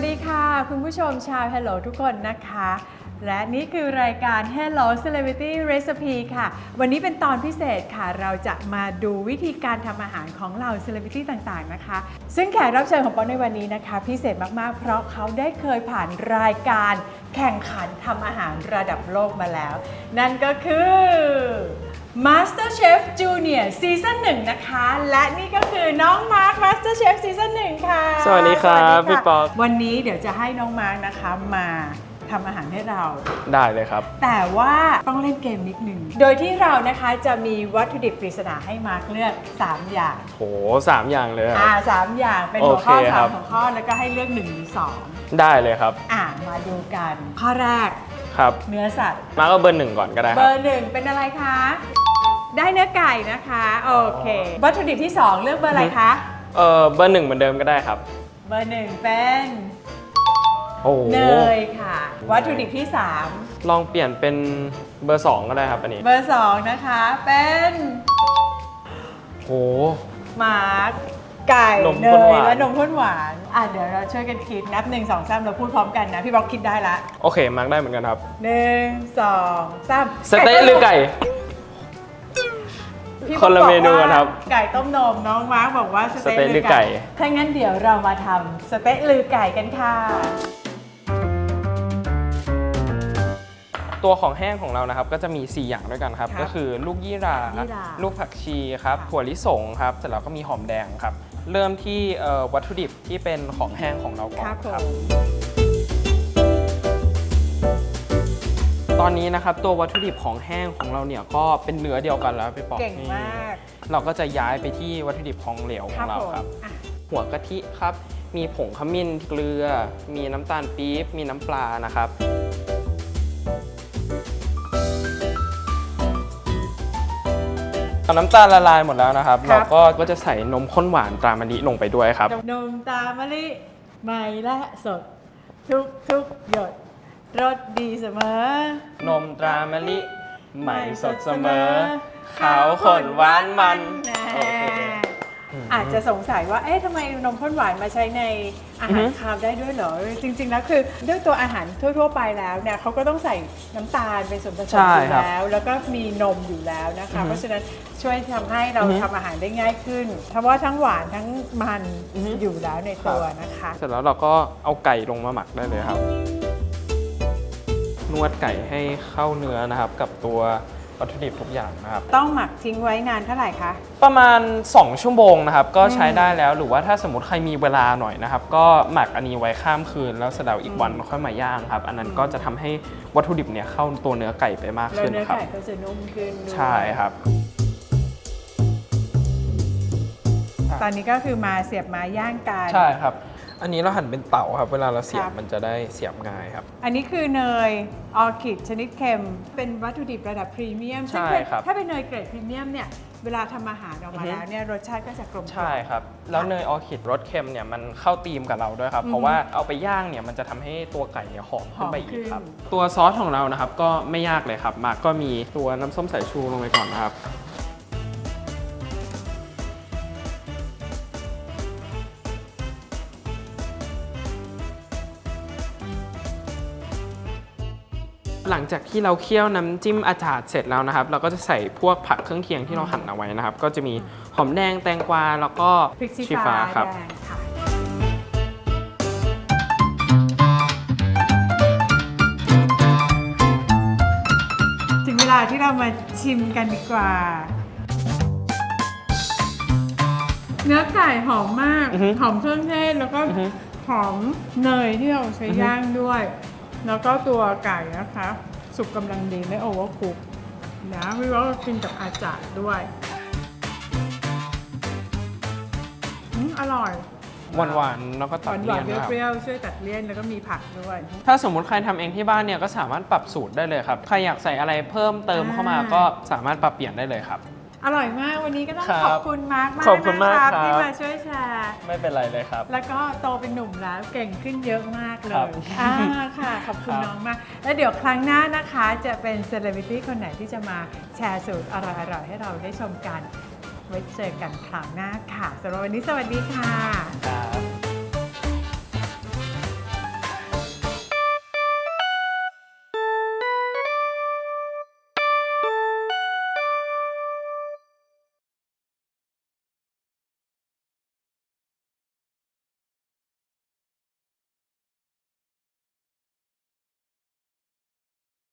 วัสดีค่ะ คุณผู้ชมชาว Hello ทุกคนนะคะ และนี่คือรายการ Hello Celebrity Recipe ค่ะ วันนี้เป็นตอนพิเศษค่ะ เราจะมาดูวิธีการทำอาหารของเหล่า Celebrity ต่างๆนะคะ ซึ่งแขกรับเชิญของป๊อในวันนี้นะคะ พิเศษมากๆ เพราะเขาได้เคยผ่านรายการแข่งขันทำอาหารระดับโลกมาแล้ว นั่นก็คือ Master Chef Junior ซีซั่น1นะคะ และนี่ก็คือน้องมาร์ค Master Chef ซีซั่น1ค่ะสวัสดีครับสวัสดีะพี่ป๊อก วันนี้เดี๋ยวจะให้น้องมาร์คนะคะมาทำอาหารให้เรา ได้เลยครับ แต่ว่าต้องเล่นเกมนิดนึง โดยที่เรานะคะจะมีวัตถุดิบปริศนาให้มาร์คเลือก 3 อย่าง โหสามอย่างเลยคอ่ารับสามอย่างเป็นหัวข้อโอเคครัสามบ หัวข้อแล้วก็ให้เลือก1หรือ2ได้เลยครับอ่ามาดูกัน ข้อแรกครับ เนื้อสัตว์ มาก็เบอร์หนึ่งก่อนก็ได้คเบรับ อร์หนึ่งเป็นอะไรคะ ได้เนื้อไก่นะคะ โอเค วัตถุดิบที่ 2 เลือกเบอร์อะไรคะ เออเบอร์หนึ่งเหมือนเดิมก็ได้ครับ เบอร์หนึ่งเป็นโอ้โหเนยค่ะ วัตถุดิบที่ลองเปลี่ยนเป็นเบอร์สองก็ได้ครับอันนี้3เบอร์ 2 นะคะเป็นโหมาร์กไก่นมเนข้นหวายน และนมข้นหวานอะเดี๋ยวเราช่วยกันคิดนับ1 2 3เราพูดพร้อมกันนะ พี่บอกคิดได้ละโอเคมาร์กได้เหมือนกันครับ 1 2 3สเต๊ะหรือไก่ พี่คนละบอกเมนูว่าครับ ไก่ต้มนมน้องมาร์กบอกว่าสสเต๊ะเต๊ะหหรืรืออไก่ไก่ถ้างั้นเดี๋ยวเรามาทำสเต๊ะหรือไก่กันค่ะ ตัวของแห้งของเรานะครับ ก็จะมี 4 อย่างด้วยกันครับ ครับก็คือลูกยี่หรายี่หร่าลูกผักชีครับค่ะ ถั่วลิสงครับเสร็จแล้วก็มีหอมแดงครับ เริ่มที่เอ่อวัตถุดิบที่เป็นของแห้งของเราก่อนครับผครับ ม ตอนนี้นะครับตัววัตถุดิบของแห้งของเราเนี่ยก็เป็นเนื้อเดียวกันแล้วพี่ปอกเก่งนี่มากเราก็จะย้ายไปที่วัตถุดิบของเหลวขครัอบงเราผมครับ อะหัวกะทิครับ มีผงขมิ้นเกลือ มีน้ำตาลปี๊บมีน้ำปลานะครับ พอน้ำตาลละลายหมดแล้วนะครับครัเราบก็ก็จะใส่นมข้นหวานตรามะลิลงไปด้วยครับ นมตามะลิใหม่และสด ทุกทุกหยด รสดีเสมอ นมตรามะลิ ใหม่สดเสมอ ขาวข้นหวานมันแน่โอเค อาจจะสงสัยว่า เอ๊ะทำไมนมข้นหวานมาใช้ในอาหารอือฮึคาวได้ด้วยเหรอ จริงๆแล้วคือด้วยตัวอาหารทั่ว ๆ ไปแล้วเนี่ยเขาก็ต้องใส่น้ำตาลเป็นส่วนผสมอยู่แล้ว แล้วก็มีนมอยู่แล้วนะคะ เพราะฉะนั้นช่วยทำให้เราทำอาหารได้ง่ายขึ้นเพราะว่าทั้งหวานทั้งมันอยู่แล้วในตัวนะคะ เสร็จแล้วเราก็เอาไก่ลงมาหมักได้เลยครับ นวดไก่ให้เข้าเนื้อนะครับ กับตัววัตถุดิบทุกอย่างนะครับ ต้องหมักทิ้งไว้นานเท่าไหร่คะ ประมาณ 2 ชั่วโมงนะครับ ก็ใช้ได้แล้วหรือว่าถ้าสมมติใครมีเวลาหน่อยนะครับ ก็หมักอันนี้ไว้ข้ามคืน แล้วเสร็จแล้วอีกวันค่อยมาย่างครับ อันนั้นก็จะทำให้วัตถุดิบเนี่ยเข้าตัวเนื้อไก่ไปมากแล้วขึ้นเนื้อครับไก่ก็จะนุ่มขึ้นด้วยใช่ครับตอนนี้ก็คือมาเสียบไม้ย่างกันใช่ครับ อันนี้เราหั่นเป็นเต๋าครับ เวลาเราเสียครับบมันจะได้เสียบง่ายครับ อันนี้คือเนยออร์คิดชนิดเค็ม เป็นวัตถุดิบระดับพรีเมียมซึ่งใช่เป็นครับถ้าเป็นเนยเกรดพรีเมียมเนี่ยเวลาทำอาหารออกมาอือฮึแล้วเนี่ยรสชาติก็จะกลมกล่อมใช่ครับ แล้วเนยออร์คิดรสเค็มเนี่ยมันเข้าตีมกับเราด้วยครับอือฮึเพราะว่าเอาไปย่างเนี่ยมันจะทำให้ตัวไก่เนี่ยหอมขึ้นไปหอมขึ้อีกนครับ ตัวซอสของเรานะครับก็ไม่ยากเลยครับมาก็มีตัวน้ำส้มสายชูลงไปก่อนนะครับ หลังจากที่เราเคี่ยวน้ำจิ้มอาจาดเสร็จแล้วนะครับ เราก็จะใส่พวกผักเครื่องเคียงที่เราหั่นเอาไว้นะครับ ก็จะมีหอมแดงแตงกวาแล้วก็พริกชี้ชีฟ้าฟ้าครับแดงค่ะถึงเวลาที่เรามาชิมกันดีกว่า เนื้อไก่หอมมาก อือฮึหอมเครื่องเทศแล้วก็อือฮึ หอมเนยที่เราใช้อือฮึย่างด้วย แล้วก็ตัวไก่นะคะ สุกกำลังดีไม่โอเวอร์คุกนะวิว่ากินกับอาจารย์ด้วยอืมอร่อยหวานๆแล้วก็หตัดวานหเลี่วายนนนะครับเปรี้ยวๆช่วยตัดเลี่ยนแล้วก็มีผักด้วย ถ้าสมมุติใครทำเองที่บ้านเนี่ยก็สามารถปรับสูตรได้เลยครับ ใครอยากใส่อะไรเพิ่มเติมเข้ามาอ่าก็สามารถปรับเปลี่ยนได้เลยครับ อร่อยมากวันนี้ก็ต้องครับขอบคุณมาร์กมากขอบคุณมากนะะครับ ที่มาช่วยแชร์ ไม่เป็นไรเลยครับ แล้วก็โตเป็นหนุ่มแล้วเก่งขึ้นเยอะมากเลครัยบอ่าค่ะ ขอบคุณครับ น้องมาก แล้วเดี๋ยวครั้งหน้านะคะจะเป็นเซเลบริตี้คนไหนที่จะมาแชร์สูตรอร่อยๆให้เราได้ชมกัน ไว้เจอกันครั้งหน้าค่ะสำหรับวันนี้สวัสดีค่ะ ครับ